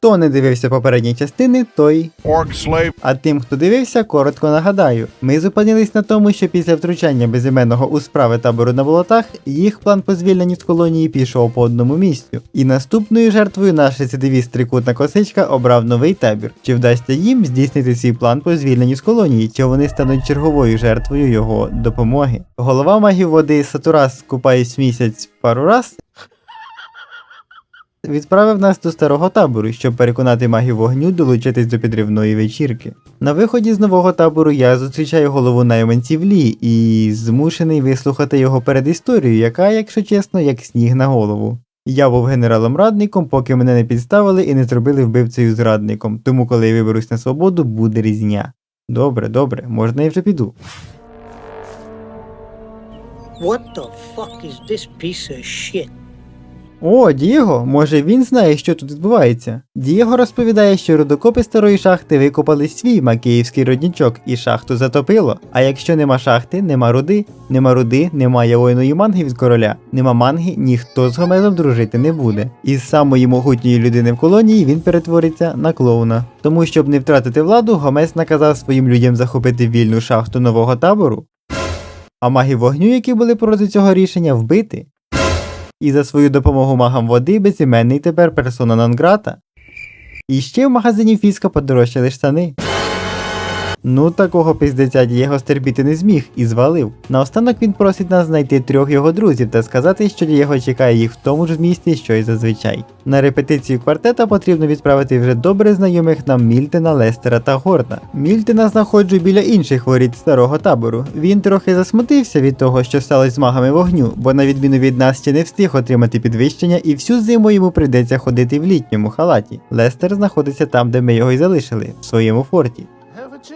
Хто не дивився попередні частини, той. Orc slave А тим, хто дивився, коротко нагадаю. Ми зупинились на тому, що після втручання безіменного у справи табору на болотах, їх план по звільненню з колонії пішов по одному місцю. І наступною жертвою наш рецидивіст трикутна косичка обрав новий табір. Чи вдасться їм здійснити свій план по звільненню з колонії, чи вони стануть черговою жертвою його допомоги? Голова магів води Сатурас купаєсь місяць пару раз. Відправив нас до старого табору, щоб переконати магів вогню долучитись до підривної вечірки. На виході з нового табору я зустрічаю голову найманців Лі і змушений вислухати його передісторію, яка, якщо чесно, як сніг на голову. Я був генералом-радником, поки мене не підставили і не зробили вбивцею зрадником, тому коли я виберусь на свободу, буде різня. Добре, добре, можна я вже піду. What the fuck is this piece of shit? О, Дієго, може він знає, що тут відбувається. Дієго розповідає, що рудокопи старої шахти викопали свій макіївський родничок і шахту затопило. А якщо нема шахти, нема руди, нема руди, немає воїної манги від короля, нема манги, ніхто з Гомезом дружити не буде. Із самої могутньої людини в колонії він перетвориться на клоуна. Тому, щоб не втратити владу, Гомес наказав своїм людям захопити вільну шахту нового табору, а магів вогню, які були проти цього рішення, вбити. І за свою допомогу магам води безіменний тепер персона нон-грата. І ще в магазині Фіска подорожчали штани. Ну, такого пиздеця Дієго стерпіти не зміг і звалив. Наостанок він просить нас знайти трьох його друзів та сказати, що Дієго чекає їх в тому ж місці, що й зазвичай. На репетицію квартета потрібно відправити вже добре знайомих нам Мільтена, Лестера та Горна. Мільтена знаходжу біля інших воріт старого табору. Він трохи засмутився від того, що сталося з магами вогню, бо на відміну від нас ще не встиг отримати підвищення, і всю зиму йому прийдеться ходити в літньому халаті. Лестер знаходиться там, де ми його й залишили, в своєму форті.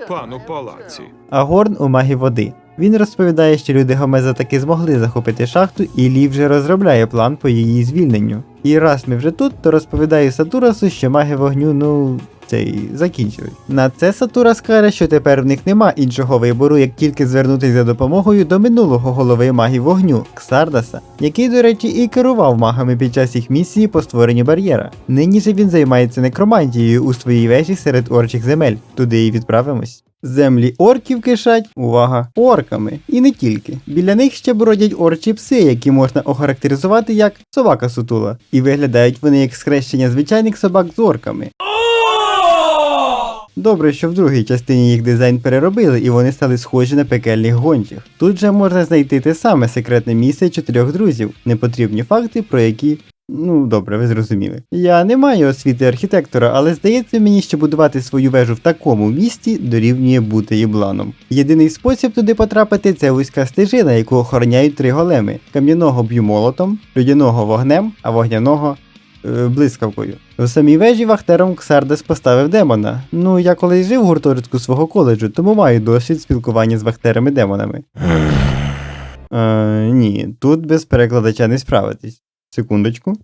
Пан у палаці. а Горн у магі води. Він розповідає, що люди Гомеза таки змогли захопити шахту, і Лі вже розробляє план по її звільненню. І раз ми вже тут, то розповідає Сатурасу, що маги вогню, ну. Цей закінчили. На це Сатурас каже, що тепер в них нема іншого вибору, як тільки звернутися за допомогою до минулого голови магів вогню Ксардаса, який, до речі, і керував магами під час їх місії по створенню бар'єра. Нині же він займається некромантією у своїй вежі серед орчих земель. Туди і відправимось. Землі орків кишать, увага, орками. І не тільки. Біля них ще бродять орчі пси, які можна охарактеризувати як собака сутула. І виглядають вони як схрещення звичайних собак з орками. Добре, що в другій частині їх дизайн переробили і вони стали схожі на пекельних гончих. Тут же можна знайти те саме секретне місце чотирьох друзів, непотрібні факти, про які. Ну, добре, ви зрозуміли. Я не маю освіти архітектора, але здається мені, що будувати свою вежу в такому місті дорівнює бути їбланом. Єдиний спосіб туди потрапити це вузька стежина, яку охороняють три големи: кам'яного б'ю молотом, людяного вогнем, а вогняного блискавкою. В самій вежі вахтером Ксардес поставив демона. Ну, я колись жив в гуртожитку свого коледжу, тому маю досвід спілкування з вахтерами-демонами. Е, ні, тут без перекладача не справитись. Секундочку.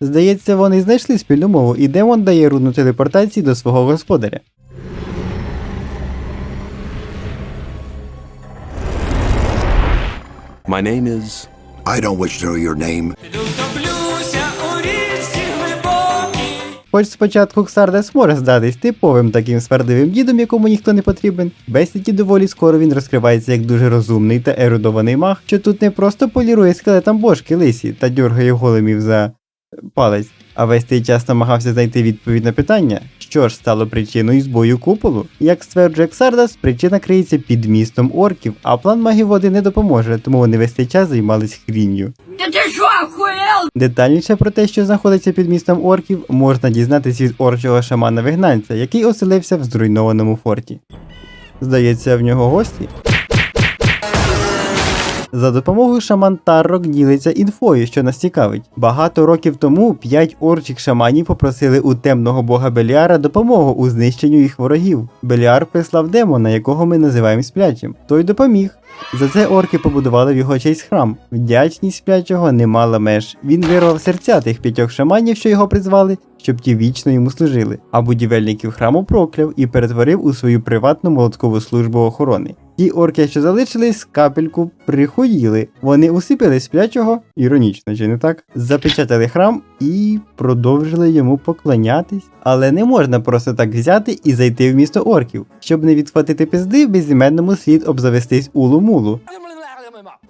Здається, вони знайшли спільну мову, і демон дає руну телепортації до свого господаря. My name is. I don't wish to know your name. Хоч спочатку Ксардес може здатись типовим таким свердливим дідом, якому ніхто не потрібен, бесіді доволі скоро він розкривається як дуже розумний та ерудований маг, що тут не просто полірує скелетам бошки лисі та дьоргає големів за палець, а весь цей час намагався знайти відповідь на питання, що ж стало причиною збою куполу. Як стверджує Ксардас, причина криється під містом орків, а план магів води не допоможе, тому вони весь цей час займались хрінню. Да ты что, охуел? Детальніше про те, що знаходиться під містом орків, можна дізнатися від орчого шамана вигнанця, який оселився в зруйнованому форті. Здається, в нього гості. За допомогою шаман Таррок ділиться інфою, що нас цікавить. Багато років тому п'ять орчих шаманів попросили у темного бога Беліара допомогу у знищенню їх ворогів. Беліар прислав демона, якого ми називаємо сплячим. Той допоміг. За це орки побудували в його честь храм. Вдячність сплячого не мала меж. Він вирвав серця тих п'ятьох шаманів, що його призвали, щоб ті вічно йому служили. А будівельників храму прокляв і перетворив у свою приватну молоткову службу охорони. Ті орки, що залишились, капельку прихуїли. Вони усипили сплячого, іронічно, чи не так? Запечатали храм і продовжили йому поклонятись. Але не можна просто так взяти і зайти в місто орків. Щоб не відхватити пизди, безіменному слід обзавестись улу-мулу.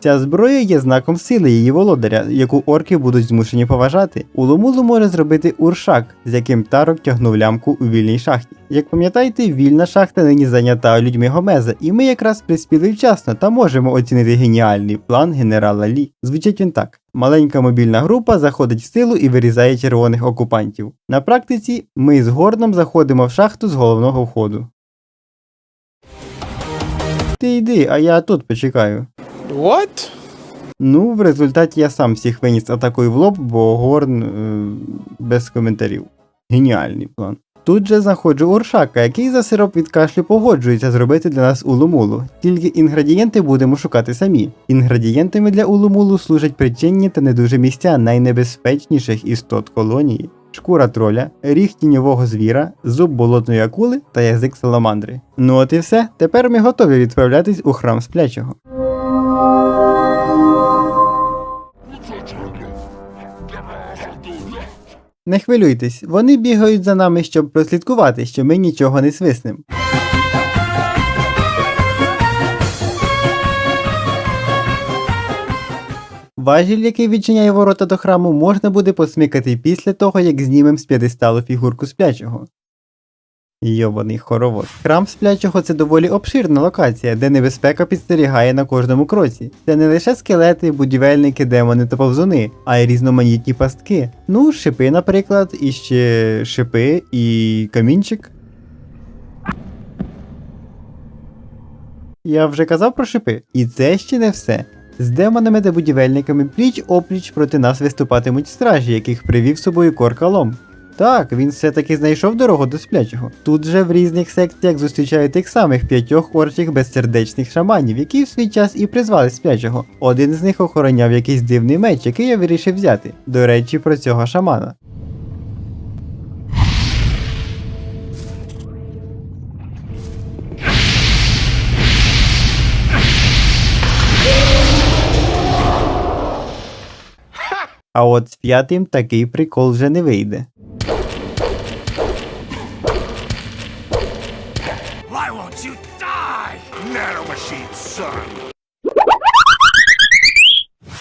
Ця зброя є знаком сили її володаря, яку орки будуть змушені поважати. Улумулу може зробити уршак, з яким тарок тягнув лямку у вільній шахті. Як пам'ятаєте, вільна шахта нині зайнята людьми Гомеза, і ми якраз приспіли вчасно та можемо оцінити геніальний план генерала Лі. Звучить він так: маленька мобільна група заходить в силу і вирізає червоних окупантів. На практиці ми з Горном заходимо в шахту з головного входу. Ти йди, а я тут почекаю. What? Ну, в результаті я сам всіх виніс атакою в лоб, бо Горн е, без коментарів. Геніальний план. Тут же знаходжу Оршака, який за сироп від кашлю погоджується зробити для нас улумулу. Тільки інгредієнти будемо шукати самі. Інгредієнтами для улумулу служать причинні та не дуже місця найнебезпечніших істот колонії. Шкура троля, ріг тіньового звіра, зуб болотної акули та язик саламандри. Ну от і все. Тепер ми готові відправлятись у храм сплячого. Не хвилюйтесь, вони бігають за нами, щоб прослідкувати, що ми нічого не свиснем. Важіль, який відчиняє ворота до храму, можна буде посмикати після того, як знімем з п'єдесталу фігурку сплячого. Йобаний хоровод. Храм сплячого це доволі обширна локація, де небезпека підстерігає на кожному кроці. Це не лише скелети, будівельники, демони та повзуни, а й різноманітні пастки. Ну, шипи, наприклад, і ще шипи і камінчик. Я вже казав про шипи. І це ще не все. З демонами та будівельниками пліч опліч проти нас виступатимуть стражі, яких привів з собою коркалом. Так, він все-таки знайшов дорогу до сплячого. Тут же в різних секціях зустрічають тих самих п'ятьох орчих безсердечних шаманів, які в свій час і призвали сплячого. Один з них охороняв якийсь дивний меч, який я вирішив взяти. До речі, про цього шамана. А от з п'ятим такий прикол вже не вийде. Why won't you die? Nanomachine, son.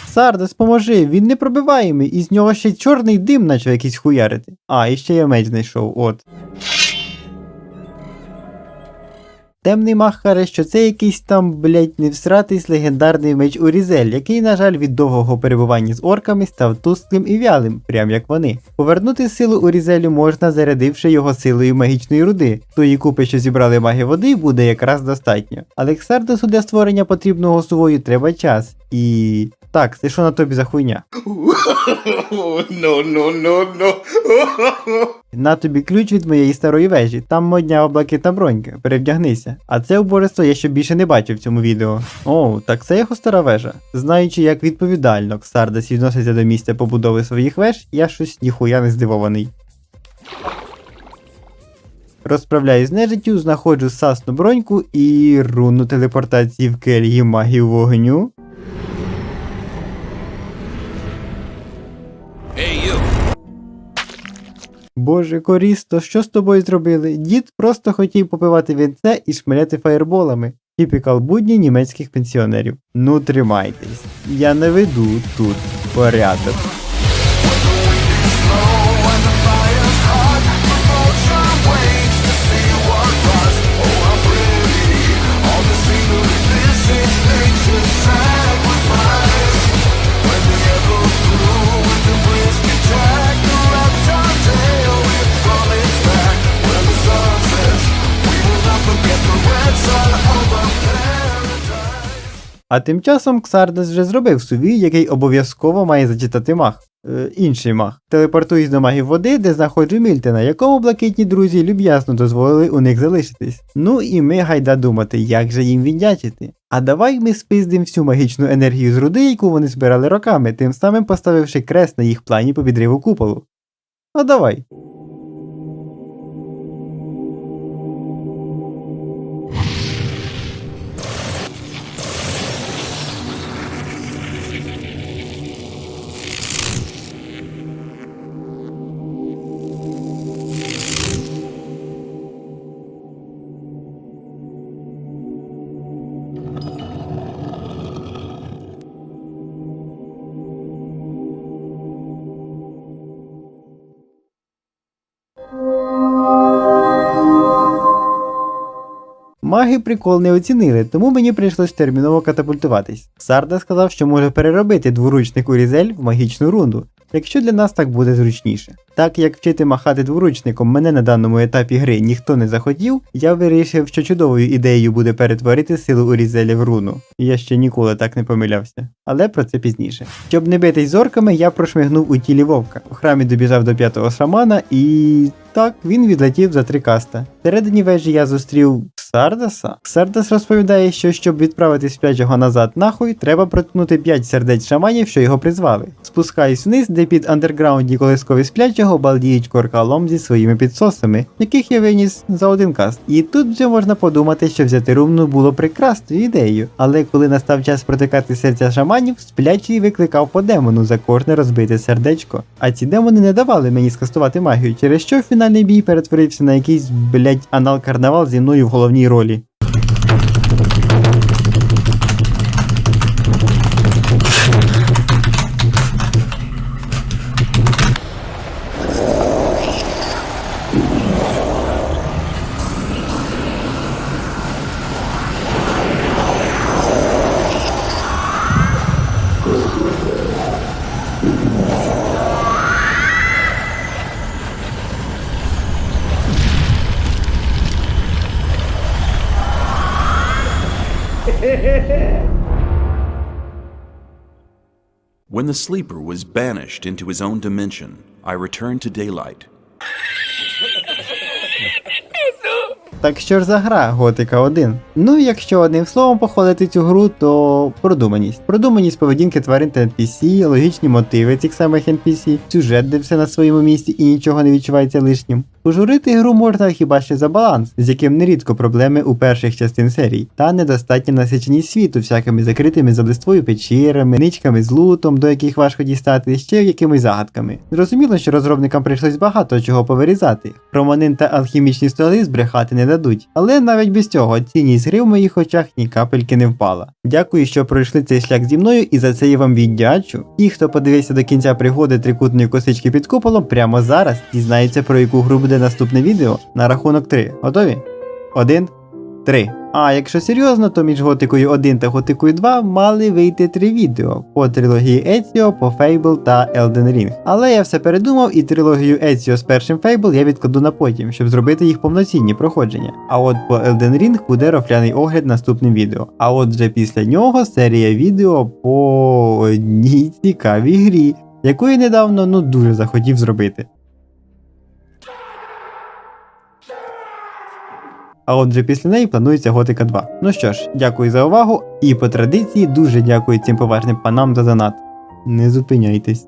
Сардес, поможи, він непробиваємий, і з нього ще чорний дим почав якийсь хуярити. А, і ще я меч знайшов, от. Темний мах каже, що це якийсь там, блять, невсратись легендарний меч Урізель, який, на жаль, від довгого перебування з орками став тусклим і вялим, прям як вони. Повернути силу Урізелю можна, зарядивши його силою магічної руди. Тої купи, що зібрали маги води, буде якраз достатньо. Але Ксардосу для створення потрібного сувою треба час. І. Так, це що на тобі за хуйня? no, no, no, no. На тобі ключ від моєї старої вежі, там модня блакитна бронька, перевдягнися. А це убожество я ще більше не бачив в цьому відео. О, так це його стара вежа. Знаючи, як відповідально Ксардас відноситься до місця побудови своїх веж, я щось ніхуя не здивований. Розправляюсь з нежиттю, знаходжу сасну броньку і руну телепортації в кельї магів вогню. Боже, Корісто, що з тобою зробили? Дід просто хотів попивати вінце і шмаляти фаєрболами. Тіпікал будні німецьких пенсіонерів. Ну тримайтесь, я не веду тут порядок. А тим часом Ксардес вже зробив сувій, який обов'язково має зачитати мах. Е, інший мах. Телепортуюсь до магів води, де знаходжу Мільтена, якому блакитні друзі люб'язно дозволили у них залишитись. Ну і ми гайда думати, як же їм віддячити. А давай ми спиздим всю магічну енергію з руди, яку вони збирали роками, тим самим поставивши крест на їх плані по підриву куполу. А давай. Маги прикол не оцінили, тому мені прийшлось терміново катапультуватись. Сарда сказав, що може переробити дворучник Урізель в магічну рунду, якщо для нас так буде зручніше. Так як вчити махати дворучником мене на даному етапі гри ніхто не захотів, я вирішив, що чудовою ідеєю буде перетворити силу Урізеля в руну. Я ще ніколи так не помилявся. Але про це пізніше. Щоб не битись з орками, я прошмигнув у тілі вовка. У храмі добіжав до п'ятого шамана і. Так, він відлетів за три каста. Всередині вежі я зустрів Ксардаса. Ксардас розповідає, що щоб відправити сп'ячого назад нахуй, треба проткнути 5 сердець шаманів, що його призвали. Спускаюсь вниз, де під андерграунді колискові сплячого балдіють коркалом зі своїми підсосами, яких я виніс за один каст. І тут вже можна подумати, що взяти румну було прекрасною ідеєю. Але коли настав час протикати серця шаманів, сплячий викликав по демону за кожне розбите сердечко. А ці демони не давали мені скастувати магію, через що бій перетворився на якийсь, блять, анал-карнавал зі мною в головній ролі. When the sleeper was banished into his own dimension, I returned to daylight. Так що ж за гра Готика 1? Ну, якщо одним словом походити цю гру, то продуманість. Продуманість поведінки тварин та NPC, логічні мотиви цих самих NPC, сюжет, де все на своєму місці і нічого не відчувається лишнім. Пожурити гру можна хіба що за баланс, з яким нерідко проблеми у перших частин серій, та недостатня насиченість світу всякими закритими за листвою печерами, ничками з лутом, до яких важко дістати, ще якимись загадками. Зрозуміло, що розробникам прийшлось багато чого повирізати. Романин та алхімічні столи збрехати не дадуть, але навіть без цього цінність гри в моїх очах ні капельки не впала. Дякую, що пройшли цей шлях зі мною, і за це я вам віддячу. Ті, хто подивився до кінця пригоди трикутної косички під куполом, прямо зараз дізнаються про яку гру буде наступне відео на рахунок 3. Готові? Один, три. А якщо серйозно, то між Готикою 1 та Готикою 2 мали вийти три відео по трилогії Еціо, по Fable та Elden Ring. Але я все передумав і трилогію Еціо з першим Fable я відкладу на потім, щоб зробити їх повноцінні проходження. А от по Elden Ring буде рофляний огляд наступним відео. А от вже після нього серія відео по одній цікавій грі, яку я недавно ну дуже захотів зробити. А отже, після неї планується Готика 2. Ну що ж, дякую за увагу і по традиції дуже дякую цим поважним панам за донат. Не зупиняйтесь.